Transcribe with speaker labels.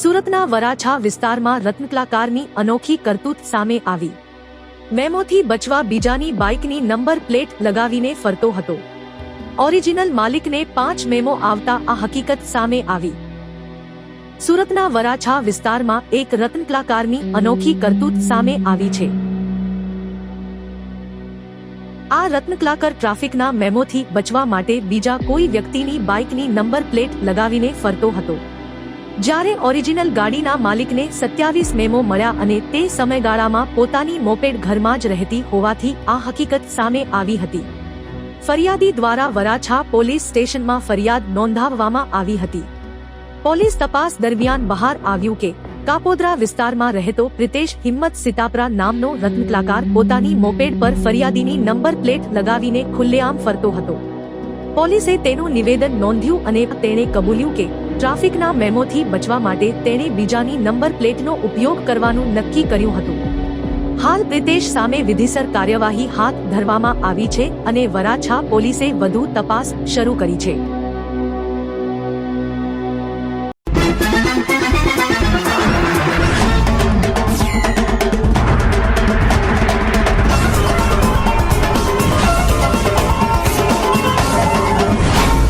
Speaker 1: સુરતના વરાછા વિસ્તારમાં રત્નકલાકારની અનોખી કરતૂત સામે આવી. મેમોથી બચવા બીજાની બાઇકની નંબર પ્લેટ લગાવીને ફરતો હતો. ઓરિજિનલ માલિકને પાંચ મેમો આવતા આ હકીકત સામે આવી. સુરતના વરાછા વિસ્તારમાં એક રત્નકલાકારની અનોખી કરતૂત સામે આવી છે. આ રત્નકલાકર ટ્રાફિકના મેમોથી બચવા માટે બીજા કોઈ વ્યક્તિની બાઇકની નંબર પ્લેટ લગાવીને ફરતો હતો. જ્યારે ઓરિજિનલ ગાડીના માલિકને સત્યાવીસ મેમો મળ્યા અને તે સમયગાળામાં પોતાની મોપેડ ઘરમાં જ રહેતી હોવાથી આ હકીકત સામે આવી હતી. ફરિયાદી દ્વારા વરાછા પોલીસ સ્ટેશનમાં ફરિયાદ નોંધાવવામાં આવી હતી. પોલીસ તપાસ દરમિયાન બહાર આવ્યું કે કાપોદ્રા વિસ્તારમાં રહેતો પ્રિતેશ હિંમત સિતાપરા નામનો રત્નકલાકાર પોતાની મોપેડ પર ફરિયાદીની નંબર પ્લેટ લગાવીને ખુલ્લેઆમ ફરતો હતો. પોલીસે તેનું નિવેદન નોંધ્યું અને તેણે કબૂલ્યું કે ટ્રાફિકના મેમોથી બચવા માટે તેણે બીજાની નંબર પ્લેટનો ઉપયોગ કરવાનું નક્કી કર્યું હતું. હાલ પ્રિતેશ સામે વિધિસર કાર્યવાહી હાથ ધરવામાં આવી છે અને વરાછા પોલીસે વધુ તપાસ શરૂ કરી છે.